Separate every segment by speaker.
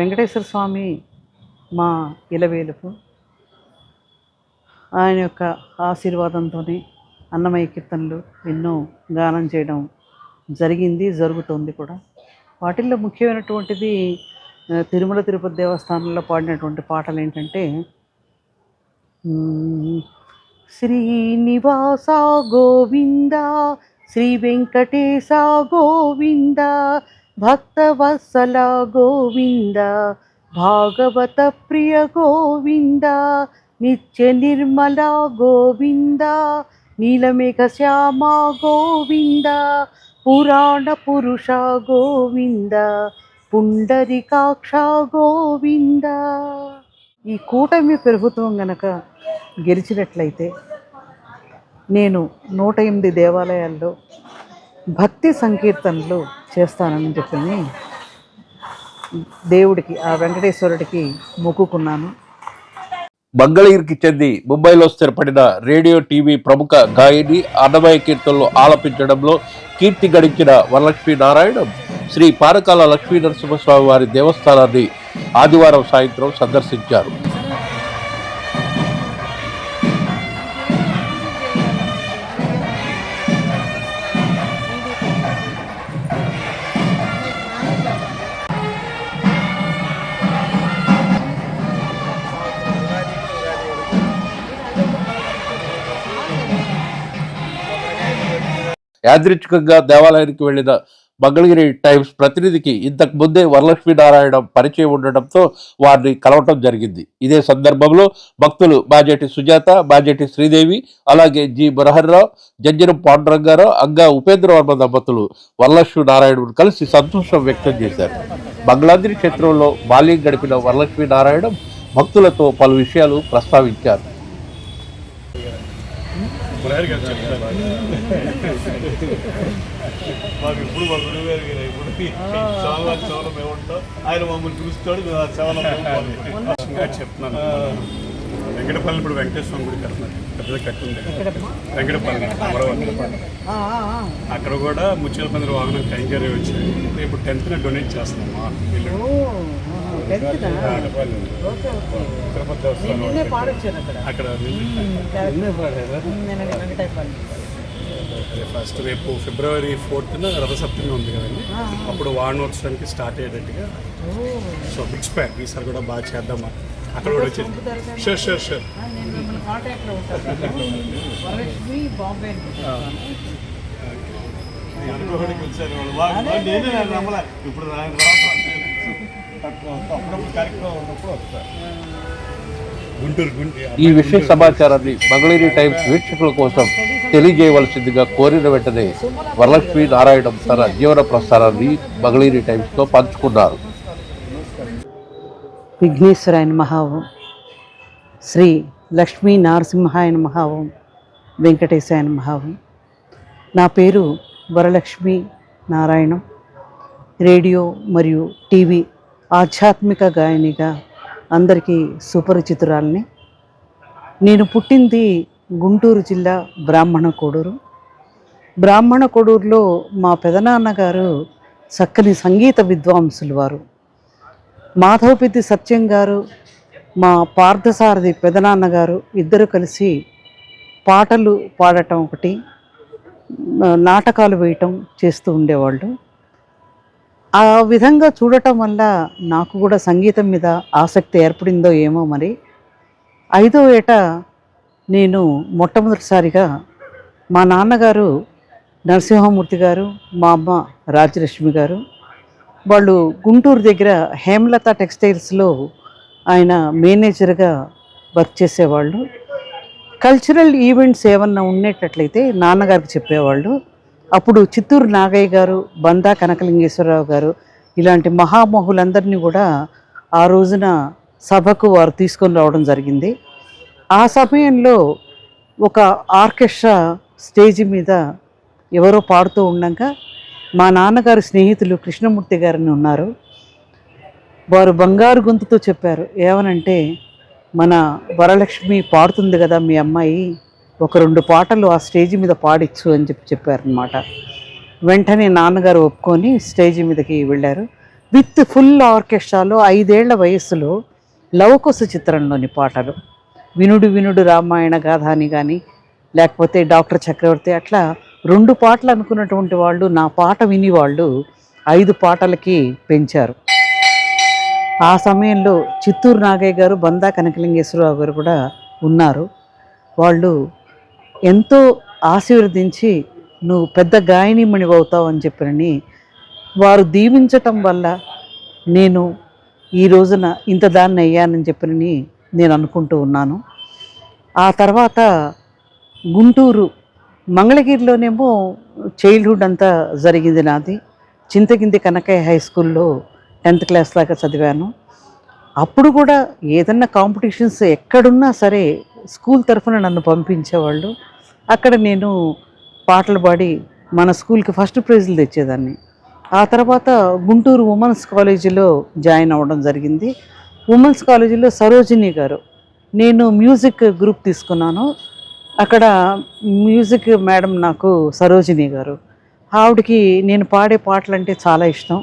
Speaker 1: వెంకటేశ్వర స్వామి మా ఇలవేలుపు. ఆయన యొక్క ఆశీర్వాదంతోనే అన్నమయ్య కీర్తనలు ఎన్నో గానం చేయడం జరిగింది జరుగుతోంది కూడా. వాటిల్లో ముఖ్యమైనటువంటిది తిరుమల తిరుపతి దేవస్థానంలో పాడినటువంటి పాటలు ఏంటంటే శ్రీనివాస గోవింద శ్రీ వెంకటేశ గోవింద భక్తవత్సల గోవింద భాగవత ప్రియ గోవింద నిత్య నిర్మల గోవింద నీలమేఘ శ్యామ గోవింద పురాణ పురుష గోవింద పుండరికాక్ష గోవింద. ఈ కూటమి ప్రభుత్వం గనక గెలిచినట్లయితే నేను నూట ఎనిమిది దేవాలయాల్లో భక్తి సంకీర్తనలు చేస్తానని చెప్పి దేవుడికి ఆ వెంకటేశ్వరుడికి మొక్కుకున్నాను.
Speaker 2: మంగళగిరికి చెంది ముంబైలో స్థిరపడిన రేడియో టీవీ ప్రముఖ గాయని అన్నమయ కీర్తనలు ఆలపించడంలో కీర్తి గడించిన వరలక్ష్మీ నారాయణ శ్రీ పారకాల లక్ష్మీ నరసింహస్వామి వారి దేవస్థానాన్ని ఆదివారం సాయంత్రం సందర్శించారు. యాదృచ్ఛికంగా దేవాలయానికి వెళ్ళిన మంగళగిరి టైమ్స్ ప్రతినిధికి ఇంతకు ముందే వరలక్ష్మి నారాయణ పరిచయం ఉండడంతో వారిని కలవటం జరిగింది. ఇదే సందర్భంలో భక్తులు మాజేటి సుజాత బాజేటి శ్రీదేవి అలాగే జి మురహర్రావు జంజరం పాండురంగారావు అంగా ఉపేంద్ర వర్మ దంపతులు వరలక్ష్మి నారాయణను కలిసి సంతోషం వ్యక్తం చేశారు. మంగళాద్రి క్షేత్రంలో బాల్యం గడిపిన వరలక్ష్మి నారాయణ భక్తులతో పలు విషయాలు ప్రస్తావించారు.
Speaker 3: మాకు ఇప్పుడు మా గురువు గారు ఇప్పుడు చాలా సేవలు మేము ఉంటాం ఆయన మమ్మల్ని పిలుస్తాడు మేము ఆ సేవలో చెప్తున్నాను వెంకటపల్లి ఇప్పుడు వెంకటేశ్వరం గుడి కడుతున్నారు పెద్దది కట్టుంది వెంకటపల్లి అమరావతి అక్కడ కూడా ముత్యాల పందిరి వాహనం కైంకర్యం వచ్చింది రేపు టెన్త్న డొనేట్ చేస్తున్నాం ఫస్ట్ రేపు ఫిబ్రవరి ఫోర్త్న రథసప్తమి ఉంది కదండి. అప్పుడు వారణోత్సవానికి స్టార్ట్ అయ్యేటట్టుగా. సో బిట్స్ ప్యాక్ ఈసారి కూడా బాగా చేద్దామా? అక్కడ కూడా వచ్చేది షూర్ షూర్ షూర్
Speaker 1: వరలక్ష్మి
Speaker 3: అప్పుడప్పుడు కార్యక్రమం ఉన్నప్పుడు వస్తారు
Speaker 2: ఈ విషయ సమాచారాన్ని మంగళగిరి టైమ్స్ వీక్షకుల కోసం తెలియజేయవలసిందిగా కోరిన వెంటనే వరలక్ష్మీ నారాయణం తన జీవన ప్రస్థానాన్ని మంగళగిరి టైమ్స్తో పంచుకున్నారు.
Speaker 1: విఘ్నేశ్వరాయ మహావం శ్రీ లక్ష్మీ నరసింహాయ మహావం వెంకటేశాయ మహావం నా పేరు వరలక్ష్మి నారాయణం. రేడియో మరియు టీవీ ఆధ్యాత్మిక గాయనిగా అందరికీ సుపరిచితురాల్ని. నేను పుట్టింది గుంటూరు జిల్లా బ్రాహ్మణ కోడూరు బ్రాహ్మణ కోడూరులో మా పెదనాన్నగారు చక్కని సంగీత విద్వాంసులు వారు. మాధవపిద్ది సత్యం గారు మా పార్థసారథి పెదనాన్నగారు ఇద్దరు కలిసి పాటలు పాడటం ఒకటి నాటకాలు వేయటం చేస్తూ ఉండేవాళ్ళు. ఆ విధంగా చూడటం వల్ల నాకు కూడా సంగీతం మీద ఆసక్తి ఏర్పడిందో ఏమో మరి. ఐదో ఏట నేను మొట్టమొదటిసారిగా మా నాన్నగారు నరసింహమూర్తి గారు మా అమ్మ రాజలక్ష్మి గారు వాళ్ళు గుంటూరు దగ్గర హేమలత టెక్స్టైల్స్లో ఆయన మేనేజర్గా వర్క్ చేసేవాళ్ళు. కల్చరల్ ఈవెంట్స్ ఏమన్నా ఉండేటట్లయితే నాన్నగారికి చెప్పేవాళ్ళు. అప్పుడు చిత్తూరు నాగయ్య గారు బందా కనకలింగేశ్వరరావు గారు ఇలాంటి మహామహులందరినీ కూడా ఆ రోజున సభకు వారు తీసుకొని రావడం జరిగింది. ఆ సమయంలో ఒక ఆర్కెస్ట్రా స్టేజ్ మీద ఎవరో పాడుతూ ఉండగా మా నాన్నగారి స్నేహితులు కృష్ణమూర్తి గారిని ఉన్నారు. వారు బంగారు గొంతుతో చెప్పారు ఏమనంటే మన వరలక్ష్మి పాడుతుంది కదా మీ అమ్మాయి ఒక రెండు పాటలు ఆ స్టేజ్ మీద పాడిచ్చు అని చెప్పి చెప్పారనమాట వెంటనే నాన్నగారు ఒప్పుకొని స్టేజ్ మీదకి వెళ్ళారు. విత్ ఫుల్ ఆర్కెస్ట్రాలో ఐదేళ్ళ వయస్సులో లవకుశ చిత్రంలోని పాటలు. వినుడు వినుడు రామాయణ గాథ అని కానీ లేకపోతే డాక్టర్ చక్రవర్తి అట్లా రెండు పాటలు అనుకున్నటువంటి వాళ్ళు నా పాట విని వాళ్ళు ఐదు పాటలకి పెంచారు. ఆ సమయంలో చిత్తూరు నాగయ్య గారు బందా కనకలింగేశ్వరరావు గారు కూడా ఉన్నారు. వాళ్ళు ఎంతో ఆశీర్వదించి నువ్వు పెద్ద గాయనిమణి అవుతావు అని చెప్పినని వారు దీవించటం వల్ల నేను ఈ రోజున ఇంత దాన్ని అయ్యానని చెప్పినని నేను అనుకుంటూ ఉన్నాను. ఆ తర్వాత గుంటూరు మంగళగిరిలోనేమో చైల్డ్హుడ్ అంతా జరిగింది నాది. చింతకింది కనకయ్య హై స్కూల్లో టెన్త్ క్లాస్ దాకా చదివాను. అప్పుడు కూడా ఏదన్నా కాంపిటీషన్స్ ఎక్కడున్నా సరే స్కూల్ తరఫున నన్ను పంపించేవాళ్ళు. అక్కడ నేను పాటలు పాడి మన స్కూల్కి ఫస్ట్ ప్రైజులు తెచ్చేదాన్ని. ఆ తర్వాత గుంటూరు ఉమెన్స్ కాలేజీలో జాయిన్ అవ్వడం జరిగింది. ఉమెన్స్ కాలేజీలో సరోజిని గారు. నేను మ్యూజిక్ గ్రూప్ తీసుకున్నాను. అక్కడ మ్యూజిక్ మేడం నాకు సరోజిని గారు. ఆవిడకి నేను పాడే పాటలు అంటే చాలా ఇష్టం.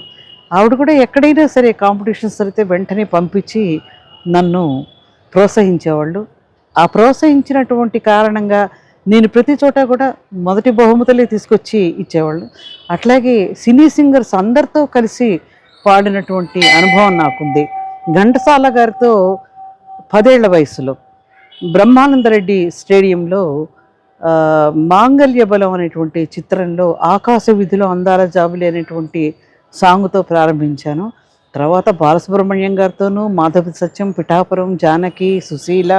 Speaker 1: ఆవిడ కూడా ఎక్కడైనా సరే కాంపిటీషన్స్ జరిగితే వెంటనే పంపించి నన్ను ప్రోత్సహించేవాళ్ళు. ఆ ప్రోత్సహించినటువంటి కారణంగా నేను ప్రతి చోట కూడా మొదటి బహుమతులే తీసుకొచ్చి ఇచ్చేవాళ్ళు. అట్లాగే సినీ సింగర్స్ అందరితో కలిసి పాడినటువంటి అనుభవం నాకుంది. ఘంటసాల గారితో పదేళ్ళ వయసులో బ్రహ్మానందరెడ్డి స్టేడియంలో మాంగల్య బలం అనేటువంటి చిత్రంలో ఆకాశ విధిలో అందాల జాబులి అనేటువంటి సాంగ్తో ప్రారంభించాను. తర్వాత బాలసుబ్రహ్మణ్యం గారితోనూ మాధవి సత్యం పిఠాపురం జానకి సుశీల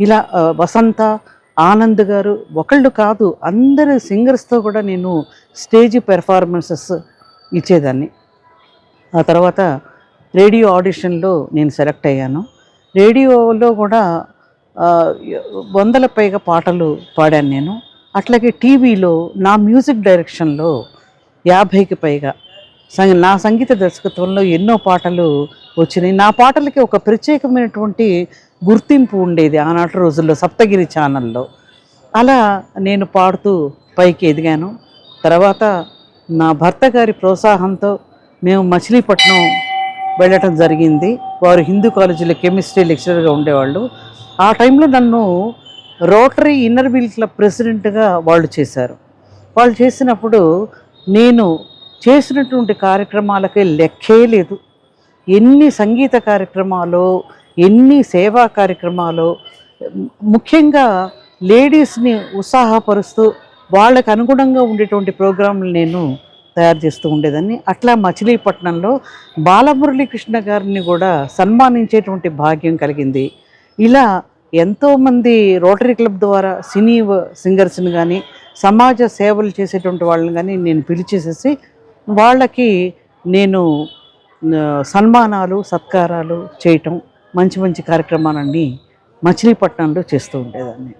Speaker 1: ఇలా వసంత ఆనంద్ గారు ఒకళ్ళు కాదు అందరు సింగర్స్తో కూడా నేను స్టేజ్ పెర్ఫార్మెన్సెస్ ఇచ్చేదాన్ని. ఆ తర్వాత రేడియో ఆడిషన్లో నేను సెలెక్ట్ అయ్యాను. రేడియోలో కూడా వందల పైగా పాటలు పాడాను నేను. అట్లాగే టీవీలో నా మ్యూజిక్ డైరెక్షన్లో యాభైకి పైగా సంగ- నా సంగీత దర్శకత్వంలో ఎన్నో పాటలు వచ్చినాయి. నా పాటలకి ఒక ప్రత్యేకమైనటువంటి గుర్తింపు ఉండేది ఆనాటి రోజుల్లో సప్తగిరి ఛానల్లో. అలా నేను పాడుతూ పైకి ఎదిగాను. తర్వాత నా భర్త గారి ప్రోత్సాహంతో మేము మచిలీపట్నం వెళ్ళటం జరిగింది. వారు హిందూ కాలేజీలో కెమిస్ట్రీ లెక్చరర్గా ఉండేవాళ్ళు. ఆ టైంలో నన్ను రోటరీ ఇన్నర్ వీల్ క్లబ్ ప్రెసిడెంట్గా వాళ్ళు చేశారు. వాళ్ళు చేసినప్పుడు నేను చేసినటువంటి కార్యక్రమాలకే లెక్కే లేదు. ఎన్ని సంగీత కార్యక్రమాలు ఎన్ని సేవా కార్యక్రమాలు ముఖ్యంగా లేడీస్ని ఉత్సాహపరుస్తూ వాళ్ళకు అనుగుణంగా ఉండేటువంటి ప్రోగ్రాంలు నేను తయారు చేస్తూ ఉండేదాన్ని. అట్లా మచిలీపట్నంలో బాలమురళీకృష్ణ గారిని కూడా సన్మానించేటువంటి భాగ్యం కలిగింది. ఇలా ఎంతోమంది రోటరీ క్లబ్ ద్వారా సినీ సింగర్స్ని కానీ సమాజ సేవలు చేసేటువంటి వాళ్ళని కానీ నేను పిలిచేసేసి వాళ్ళకి నేను సన్మానాలు సత్కారాలు చేయటం మంచి మంచి కార్యక్రమాలన్నీ మచిలీపట్నంలో చేస్తూ ఉండేదాన్ని.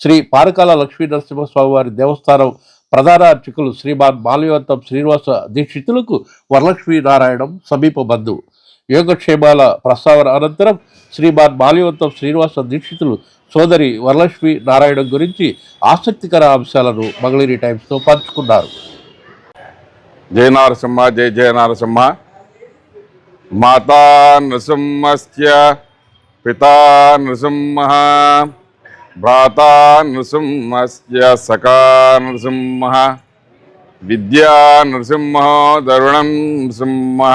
Speaker 2: శ్రీ పారకాల లక్ష్మీ నరసింహస్వామి వారి దేవస్థానం ప్రధాన అర్చకులు శ్రీమాన్ మాల్యవంతం శ్రీనివాస దీక్షితులకు వరలక్ష్మీ నారాయణం సమీప బంధువు. యోగక్షేమాల ప్రస్తావన అనంతరం శ్రీమాన్ మాల్యవంతం శ్రీనివాస దీక్షితులు సోదరి వరలక్ష్మి నారాయణం గురించి ఆసక్తికర అంశాలను మంగళగిరి టైమ్స్తో పంచుకున్నారు.
Speaker 4: జయ నరసింహ జయ జయ నరసింహ. మాతా నృసింహస్య పితా నృసింహ భ్రాతా నృసింహస్య సఖా నృసింహ విద్యా నృసింహ దరుణం నృసింహ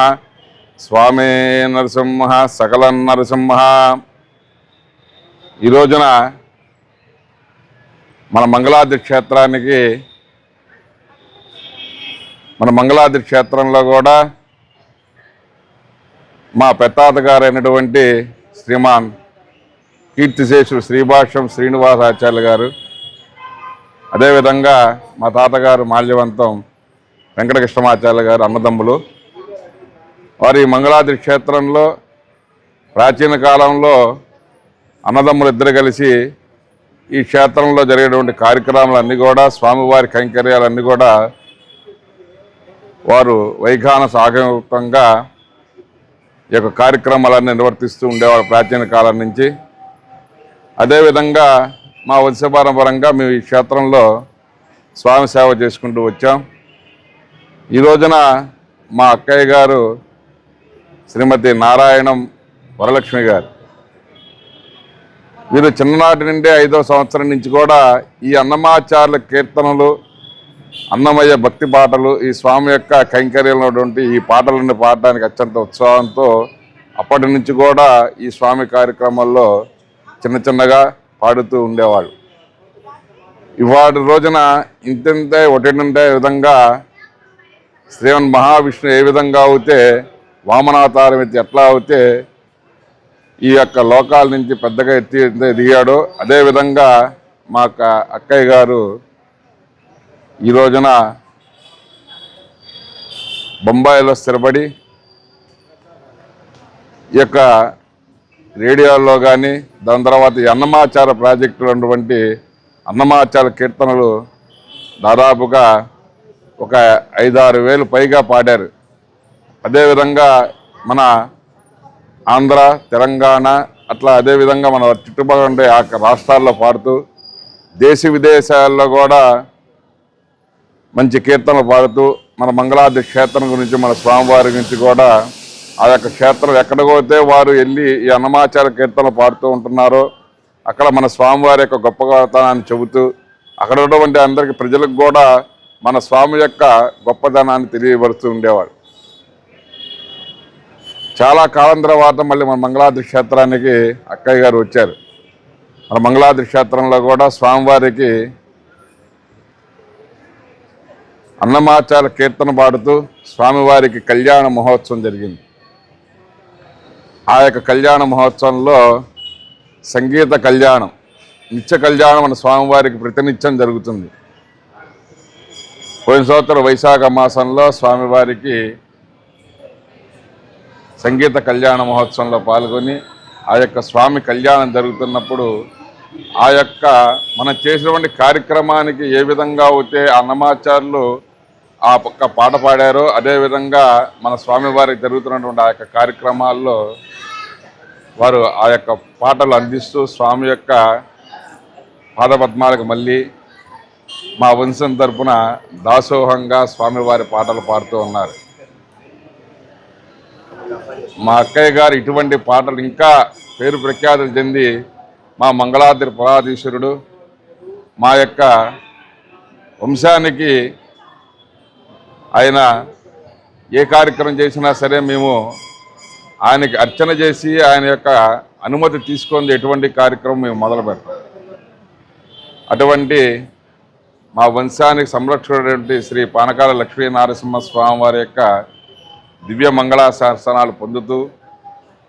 Speaker 4: స్వామే నరసింహ సకల నరసింహ ఈ రోజున మన మంగళాది క్షేత్రానికి మన మంగళాది క్షేత్రంలో కూడా మా పెత్తాత గారైనటువంటి శ్రీమాన్ కీర్తిశేషుడు శ్రీభాష్యం శ్రీనివాసాచార్య గారు అదేవిధంగా మా తాతగారు మాల్యవంతం వెంకటకృష్ణమాచార్య గారు అన్నదమ్ములు. వారి మంగళాద్రి క్షేత్రంలో ప్రాచీన కాలంలో అన్నదమ్ములు ఇద్దరు కలిసి ఈ క్షేత్రంలో జరిగేటువంటి కార్యక్రమాలన్నీ కూడా స్వామివారి కైంకర్యాలన్నీ కూడా వారు వైఖాన సాగయుక్తంగా ఈ యొక్క కార్యక్రమాలన్నీ నిర్వర్తిస్తూ ఉండేవారు ప్రాచీన కాలం నుంచి. అదేవిధంగా మా వంశపారంపరంగా మేము ఈ క్షేత్రంలో స్వామి సేవ చేసుకుంటూ వచ్చాం. ఈ రోజున మా అక్కయ్య గారు శ్రీమతి నారాయణం వరలక్ష్మి గారు. వీరు చిన్ననాటి నుండి ఐదో సంవత్సరం నుంచి కూడా ఈ అన్నమాచార్యుల కీర్తనలు అన్నమయ్య భక్తి పాటలు ఈ స్వామి యొక్క కైంకర్యంలోటువంటి ఈ పాటలను పాడడానికి అత్యంత ఉత్సాహంతో అప్పటి నుంచి కూడా ఈ స్వామి కార్యక్రమాల్లో చిన్న చిన్నగా పాడుతూ ఉండేవాళ్ళు. ఇవాటి రోజున ఇంతింతే ఒకటింటే విధంగా శ్రీవన్ మహావిష్ణు ఏ విధంగా అవుతే వామనావతారం ఎత్తి ఎట్లా అవుతే ఈ యొక్క లోకాల నుంచి పెద్దగా ఎత్తి ఎదిగాడో అదేవిధంగా మా అక్కయ్య గారు ఈ రోజున బొంబాయిలో స్థిరపడి ఈ యొక్క రేడియోల్లో కానీ దాని తర్వాత ఈ అన్నమాచార ప్రాజెక్టులు ఉన్నటువంటి అన్నమాచార కీర్తనలు దాదాపుగా ఒక ఐదారు వేలు పైగా పాడారు. అదేవిధంగా మన ఆంధ్ర తెలంగాణ అట్లా అదేవిధంగా మన చుట్టుపక్కల ఉండే ఆ రాష్ట్రాల్లో పాడుతూ దేశ విదేశాల్లో కూడా మంచి కీర్తనలు పాడుతూ మన మంగళాది క్షేత్రం గురించి మన స్వామివారి గురించి కూడా ఆ యొక్క క్షేత్రం ఎక్కడ వారు వెళ్ళి ఈ అన్నమాచార కీర్తనలు పాడుతూ ఉంటున్నారో అక్కడ మన స్వామివారి యొక్క గొప్పతనాన్ని చెబుతూ అక్కడ ఉన్నటువంటి అందరికి ప్రజలకు కూడా మన స్వామి యొక్క గొప్పదనాన్ని తెలియపరుస్తూ ఉండేవాడు. చాలా కాలం తర్వాత మళ్ళీ మన మంగళాద్రి క్షేత్రానికి అక్కయ్య గారు వచ్చారు. మన మంగళాద్రి క్షేత్రంలో కూడా స్వామివారికి అన్నమాచార కీర్తన పాడుతూ స్వామివారికి కళ్యాణ మహోత్సవం జరిగింది. ఆ యొక్క కళ్యాణ మహోత్సవంలో సంగీత కళ్యాణం నిత్య కళ్యాణం మన స్వామివారికి ప్రతినిత్యం జరుగుతుంది. పోయిన సంవత్సరం వైశాఖ మాసంలో స్వామివారికి సంగీత కళ్యాణ మహోత్సవంలో పాల్గొని ఆ యొక్క స్వామి కళ్యాణం జరుగుతున్నప్పుడు ఆ యొక్క మనం చేసినటువంటి కార్యక్రమానికి ఏ విధంగా అయితే అన్నమాచార్యులు ఆ పక్క పాట పాడారో అదేవిధంగా మన స్వామివారికి జరుగుతున్నటువంటి ఆ యొక్క కార్యక్రమాల్లో వారు ఆ యొక్క పాటలు అందిస్తూ స్వామి యొక్క పాదపద్మాలకు మళ్ళీ మా వంశం తరపున దాసోహంగా స్వామివారి పాటలు పాడుతూ ఉన్నారు. మా అక్కయ్య గారు ఇటువంటి పాటలు ఇంకా పేరు ప్రఖ్యాతులు చెంది మా మంగళాద్రి పురాధీశ్వరుడు మా యొక్క వంశానికి ఆయన ఏ కార్యక్రమం చేసినా సరే మేము ఆయనకి అర్చన చేసి ఆయన యొక్క అనుమతి తీసుకుంది ఎటువంటి కార్యక్రమం మేము మొదలు పెడతాం. అటువంటి మా వంశానికి సంరక్షకుడైనటువంటి శ్రీ పానకాల లక్ష్మీ నారసింహ స్వామి వారి యొక్క దివ్య మంగళాశాసనాలు పొందుతూ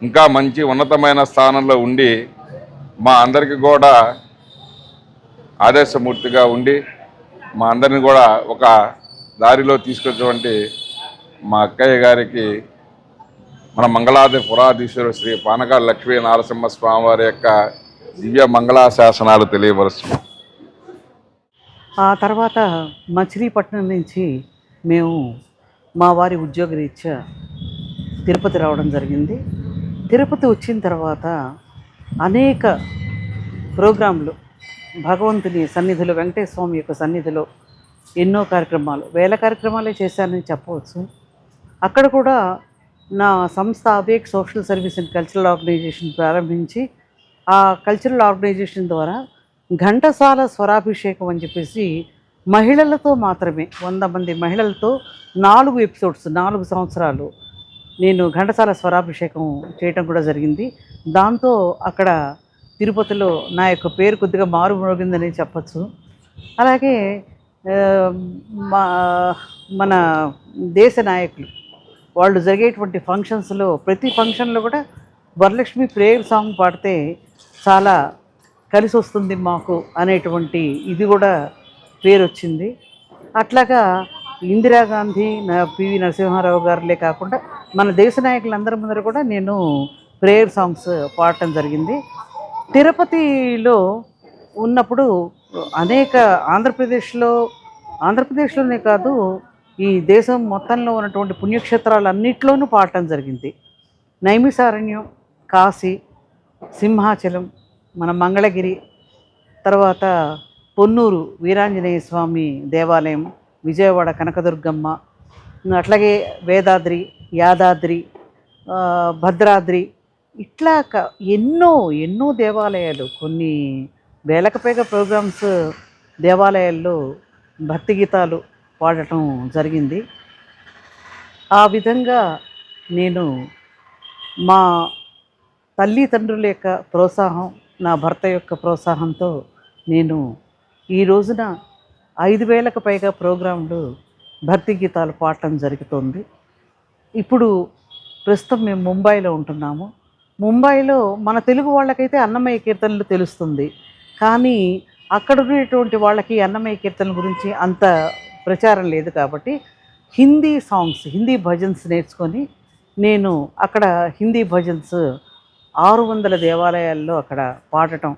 Speaker 4: ఇంకా మంచి ఉన్నతమైన స్థానంలో ఉండి మా అందరికీ కూడా ఆదేశమూర్తిగా ఉండి మా అందరిని కూడా ఒక దారిలో తీసుకొచ్చినటువంటి మా అక్కయ్య గారికి మన మంగళాది పురాధీశ్వరుడు శ్రీ పానక లక్ష్మీ నరసింహ స్వామి వారి యొక్క దివ్య మంగళా శాసనాలు తెలియపరుస్తున్నాం.
Speaker 1: ఆ తర్వాత మచిలీపట్నం నుంచి మేము మా వారి ఉద్యోగరీత్యా తిరుపతి రావడం జరిగింది. తిరుపతి వచ్చిన తర్వాత అనేక ప్రోగ్రాంలు భగవంతుని సన్నిధిలో వెంకటేశ్వర స్వామి యొక్క సన్నిధిలో ఎన్నో కార్యక్రమాలు వేల కార్యక్రమాలే చేశానని చెప్పవచ్చు. అక్కడ కూడా నా సంస్థ awake social service and cultural organisation ప్రారంభించి ఆ కల్చరల్ ఆర్గనైజేషన్ ద్వారా ఘంటసాల స్వరాభిషేకం అని చెప్పేసి మహిళలతో మాత్రమే వంద మంది మహిళలతో నాలుగు ఎపిసోడ్స్ నాలుగు సంవత్సరాలు నేను ఘంటసాల స్వరాభిషేకం చేయటం కూడా జరిగింది. దాంతో అక్కడ తిరుపతిలో నా యొక్క పేరు కొద్దిగా మారుమోగిందని చెప్పచ్చు. అలాగే మన దేశ నాయకులు వాళ్ళు జరిగేటువంటి ఫంక్షన్స్లో ప్రతి ఫంక్షన్లో కూడా వరలక్ష్మి ప్రేయర్ సాంగ్ పాడితే చాలా కలిసి వస్తుంది మాకు అనేటువంటి ఇది కూడా పేరు వచ్చింది. అట్లాగా ఇందిరాగాంధీ నా పివి నరసింహారావు గారులే కాకుండా మన దేశ నాయకులందరి ముందర కూడా నేను ప్రేయర్ సాంగ్స్ పాడటం జరిగింది. తిరుపతిలో ఉన్నప్పుడు అనేక ఆంధ్రప్రదేశ్లో ఆంధ్రప్రదేశ్లోనే కాదు ఈ దేశం మొత్తంలో ఉన్నటువంటి పుణ్యక్షేత్రాలన్నింటిలోనూ పాడటం జరిగింది. నైమిసారణ్యం కాశీ సింహాచలం మన మంగళగిరి తర్వాత పొన్నూరు వీరాంజనేయ స్వామి దేవాలయం విజయవాడ కనకదుర్గమ్మ అట్లాగే వేదాద్రి యాదాద్రి భద్రాద్రి ఇట్లా ఎన్నో ఎన్నో దేవాలయాలు కొన్ని వేలకు పైగా ప్రోగ్రామ్స్ దేవాలయాల్లో భక్తి గీతాలు పాడటం జరిగింది. ఆ విధంగా నేను మా తల్లిదండ్రుల యొక్క ప్రోత్సాహం నా భర్త యొక్క ప్రోత్సాహంతో నేను ఈ రోజున ఐదు వేలకు పైగా ప్రోగ్రాంలు భక్తి గీతాలు పాడటం జరుగుతుంది. ఇప్పుడు ప్రస్తుతం మేము ముంబైలో ఉంటున్నాము. ముంబైలో మన తెలుగు వాళ్ళకైతే అన్నమయ్య కీర్తనలు తెలుస్తుంది. కానీ అక్కడ ఉండేటువంటి వాళ్ళకి అన్నమయ్య కీర్తనల గురించి అంత ప్రచారం లేదు కాబట్టి హిందీ సాంగ్స్ హిందీ భజన్స్ నేర్చుకొని నేను అక్కడ హిందీ భజన్స్ ఆరు వందల దేవాలయాల్లో అక్కడ పాడటం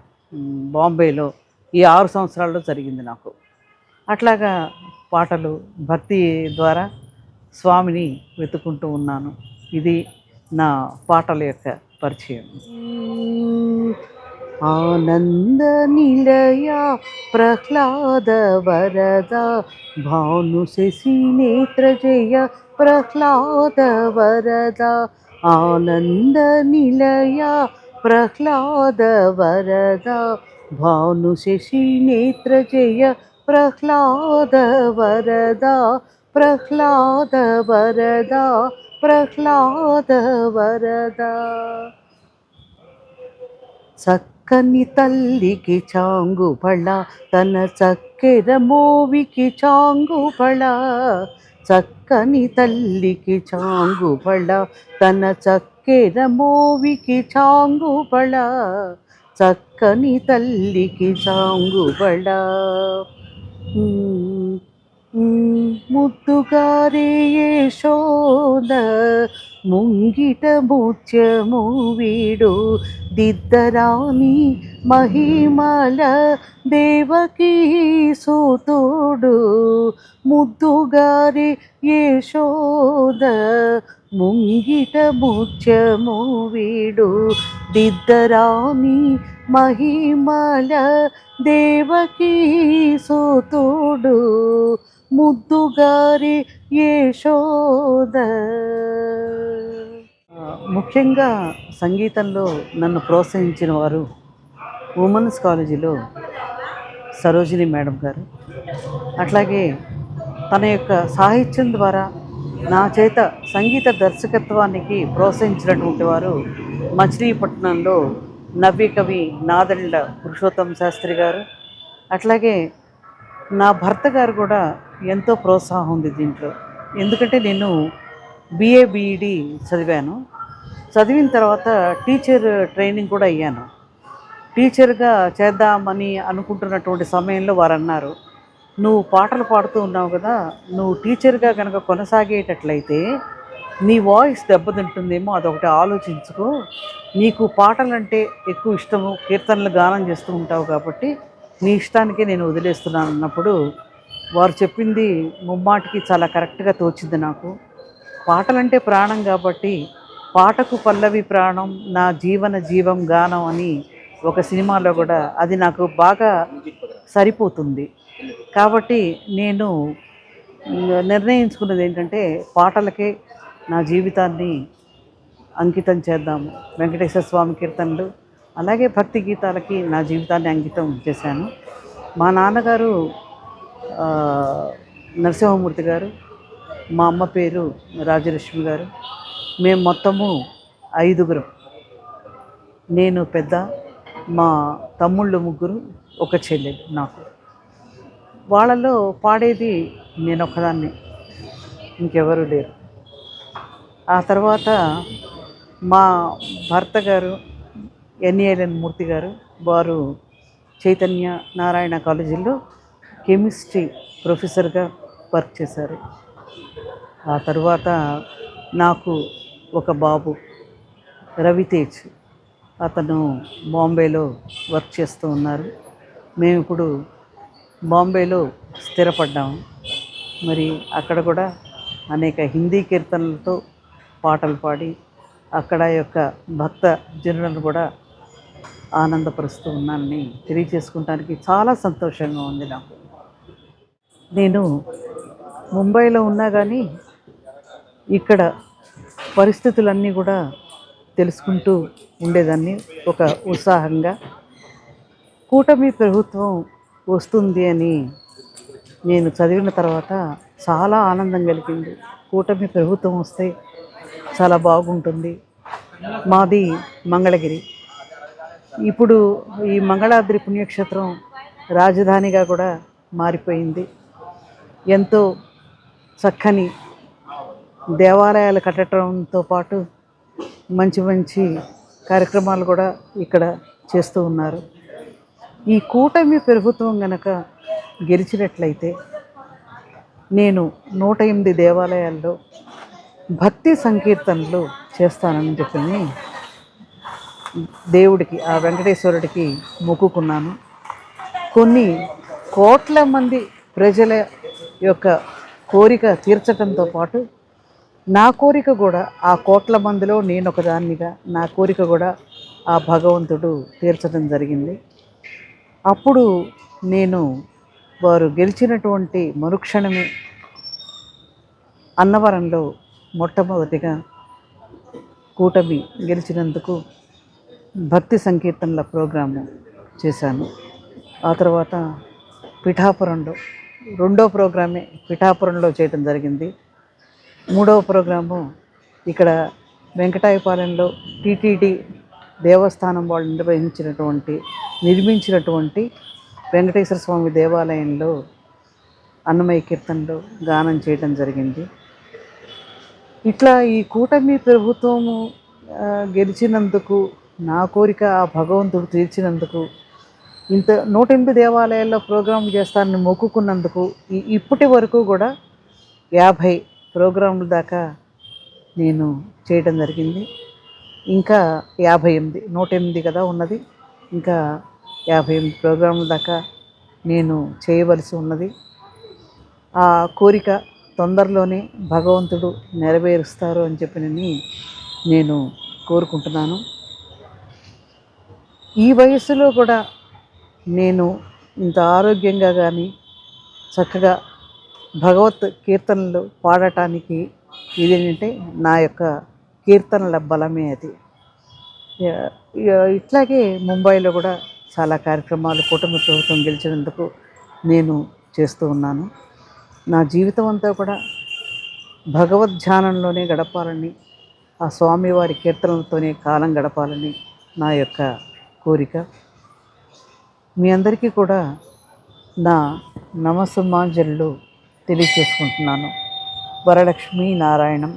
Speaker 1: బాంబేలో ఈ ఆరు సంవత్సరాల్లో జరిగింది నాకు. అట్లాగా పాటలు భక్తి ద్వారా స్వామిని వెతుకుంటూ ఉన్నాను. ఇది నా పాటల యొక్క పరిచయం. आनन्दनिलया प्रह्लादवरदा भानुशशिनेत्रजया प्रह्लादवरदा आनन्दनिलया प्रह्लादवरदा भानुशशिनेत्रजया प्रह्लादवरदा प्रह्लादवरदा प्रह्लादवरदा। सत् చక్కని తల్లికి చాంగుబళ తన చక్కెర మోవికి చాంగుబళ చక్కని తల్లికి చాంగుబళ తన చక్కెర మోవికి చాంగుబళ చక్కని తల్లికి చాంగుబళ మ్మ్. ముద్దుగారే యశోద ముంగిట ముత్యము వీడు దిద్దరాని మహిమల దేవకీ సూతుడు ముద్దుగారి యశోద ముంగిట ముత్యము వీడు దిద్దరాని మహిమల దేవకీ సూతుడు ముద్దుగారి యశోద. ముఖ్యంగా సంగీతంలో నన్ను ప్రోత్సహించిన వారు ఉమెన్స్ కాలేజీలో సరోజిని మేడం గారు. అట్లాగే తన యొక్క సాహిత్యం ద్వారా నా చేత సంగీత దర్శకత్వానికి ప్రోత్సహించినటువంటి వారు మచిలీపట్నంలో నవ్య కవి నాదండ్ల పురుషోత్తం శాస్త్రి గారు. అట్లాగే నా భర్త గారు కూడా ఎంతో ప్రోత్సాహం ఉంది దీంట్లో. ఎందుకంటే నేను బిఏ బీఈడి చదివాను. చదివిన తర్వాత టీచర్ ట్రైనింగ్ కూడా అయ్యాను. టీచర్గా చేద్దామని అనుకుంటున్నటువంటి సమయంలో వారు అన్నారు నువ్వు పాటలు పాడుతూ ఉన్నావు కదా నువ్వు టీచర్గా కనుక కొనసాగేటట్లయితే నీ వాయిస్ దెబ్బతింటుందేమో అదొకటి ఆలోచించుకో. నీకు పాటలంటే ఎక్కువ ఇష్టము కీర్తనలు గానం చేస్తూ ఉంటావు కాబట్టి నీ ఇష్టానికే నేను వదిలేస్తున్నాను అన్నప్పుడు వారు చెప్పింది ముమ్మాటికి చాలా కరెక్ట్గా తోచింది నాకు. పాటలంటే ప్రాణం కాబట్టి పాటకు పల్లవి ప్రాణం నా జీవన జీవం గానం అని ఒక సినిమాలో కూడా అది నాకు బాగా సరిపోతుంది. కాబట్టి నేను నిర్ణయించుకున్నది ఏంటంటే పాటలకే నా జీవితాన్ని అంకితం చేద్దాము. వెంకటేశ్వర స్వామి కీర్తనలు అలాగే భక్తి గీతాలకి నా జీవితాన్ని అంకితం చేశాను. మా నాన్నగారు నరసింహమూర్తి గారు మా అమ్మ పేరు రాజలక్ష్మి గారు. మేము మొత్తము ఐదుగురం. నేను పెద్ద మా తమ్ముళ్ళు ముగ్గురు ఒక చెల్లెలు నాకు. వాళ్ళలో పాడేది నేను ఒకదాన్ని ఇంకెవరు లేరు. ఆ తర్వాత మా భర్త గారు ఎన్ఏఎల్ఎన్ మూర్తి గారు వారు చైతన్య నారాయణ కాలేజీలో కెమిస్ట్రీ ప్రొఫెసర్గా వర్క్ చేశారు. ఆ తర్వాత నాకు ఒక బాబు రవితేజ్ అతను బాంబేలో వర్క్ చేస్తూ ఉన్నారు. మేము ఇప్పుడు బాంబేలో స్థిరపడ్డాము మరి అక్కడ కూడా అనేక హిందీ కీర్తనలతో పాటలు పాడి అక్కడ యొక్క భక్త జనులను కూడా ఆనందపరుస్తూ ఉన్నానని తెలియచేసుకుంటానికి చాలా సంతోషంగా ఉంది నాకు. నేను ముంబైలో ఉన్నా కానీ ఇక్కడ పరిస్థితులన్నీ కూడా తెలుసుకుంటూ ఉండేదాన్ని ఒక ఉత్సాహంగా. కూటమి ప్రభుత్వం వస్తుంది అని నేను చదివిన తర్వాత చాలా ఆనందం కలిగింది. కూటమి ప్రభుత్వం వస్తే చాలా బాగుంటుంది. మాది మంగళగిరి. ఇప్పుడు ఈ మంగళాద్రి పుణ్యక్షేత్రం రాజధానిగా కూడా మారిపోయింది. ఎంతో చక్కని దేవాలయాలు కట్టడంతో పాటు మంచి మంచి కార్యక్రమాలు కూడా ఇక్కడ చేస్తూ ఉన్నారు. ఈ కూటమి ప్రభుత్వం గనక గెలిచినట్లయితే నేను నూట ఎనిమిది దేవాలయాల్లో భక్తి సంకీర్తనలు చేస్తానని చెప్పి దేవుడికి ఆ వెంకటేశ్వరుడికి మొక్కుకున్నాను. కొన్ని కోట్ల మంది ప్రజల యొక్క కోరిక తీర్చడంతో పాటు నా కోరిక కూడా ఆ కోట్ల మందిలో నేను ఒకదాన్నిగా నా కోరిక కూడా ఆ భగవంతుడు తీర్చడం జరిగింది. అప్పుడు నేను వారు గెలిచినటువంటి మరుక్షణమే అన్నవరంలో మొట్టమొదటిగా కూటమి గెలిచినందుకు భక్తి సంకీర్తనల ప్రోగ్రాము చేశాను. ఆ తర్వాత పిఠాపురంలో రెండో ప్రోగ్రామే పిఠాపురంలో చేయటం జరిగింది. మూడవ ప్రోగ్రాము ఇక్కడ వెంకటాయపాలెంలో టీటీడీ దేవస్థానం వాళ్ళు నిర్వహించినటువంటి నిర్మించినటువంటి వెంకటేశ్వర స్వామి దేవాలయంలో అన్నమయ్య కీర్తనలు గానం చేయడం జరిగింది. ఇట్లా ఈ కూటమి ప్రభుత్వము గెలిచినందుకు నా కోరిక ఆ భగవంతుడు తీర్చినందుకు ఇంత నూట ఎనిమిది దేవాలయాల్లో ప్రోగ్రాం చేస్తానని మొక్కుకున్నందుకు ఇప్పటి వరకు కూడా యాభై ప్రోగ్రాంల దాకా నేను చేయడం జరిగింది. ఇంకా యాభై ఎనిమిది నూట ఎనిమిది కదా ఉన్నది. ఇంకా యాభై ఎనిమిది ప్రోగ్రాంల దాకా నేను చేయవలసి ఉన్నది. ఆ కోరిక తొందరలోనే భగవంతుడు నెరవేరుస్తారు అని చెప్పినని నేను కోరుకుంటున్నాను. ఈ వయస్సులో కూడా నేను ఇంత ఆరోగ్యంగా కానీ చక్కగా భగవత్ కీర్తనలు పాడటానికి ఇదేంటంటే నా యొక్క కీర్తనల బలమే అది. ఇట్లాగే ముంబైలో కూడా చాలా కార్యక్రమాలు కుటుంబ ప్రభుత్వం గెలిచినందుకు నేను చేస్తూ ఉన్నాను. నా జీవితం అంతా కూడా భగవద్ ధ్యానంలోనే గడపాలని ఆ స్వామివారి కీర్తనలతోనే కాలం గడపాలని నా యొక్క కోరిక. మీ అందరికీ కూడా నా నమస్సుమాంజలు తెలియచేసుకుంటున్నాను వరలక్ష్మి నారాయణం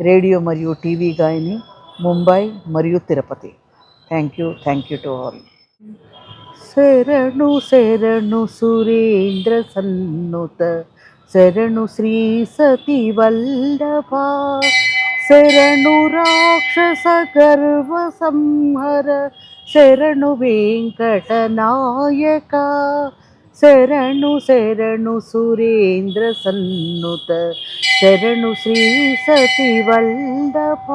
Speaker 1: రేడియో మరియు టీవీ గాయని ముంబై మరియు Tirupati. Thank you thank you to all. శరణు శరణు సురేంద్ర సన్నుత శరణు శ్రీ సతి వల్లభ శరణు రాక్షస గర్వ సంహర శరణు వెంకట నాయక. శరణు శరణు సురేంద్ర సన్నుత. శరణు శ్రీ సతి వల్లభ.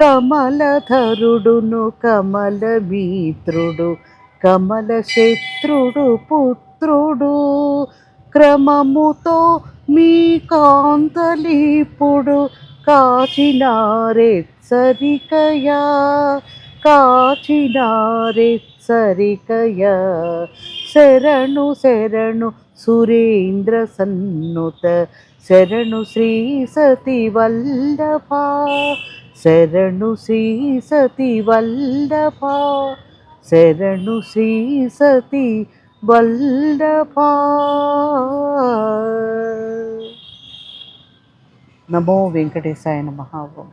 Speaker 1: కమలధరుడును కమల మిత్రుడు కమల శత్రుడు పుత్రుడు. క్రమముతో మీ కాంతలిప్పుడు కాచినారెచ్చరికయా. కాచినారెచ్చరికయా శరణు శరణు సురేంద్ర సన్నుత. శరణు శ్రీ సతి వల్లభ శరణు శ్రీ సతి వల్లభ శరణు శ్రీ సతి వల్లభ నమో వెంకటేశాయ నమః. ఓం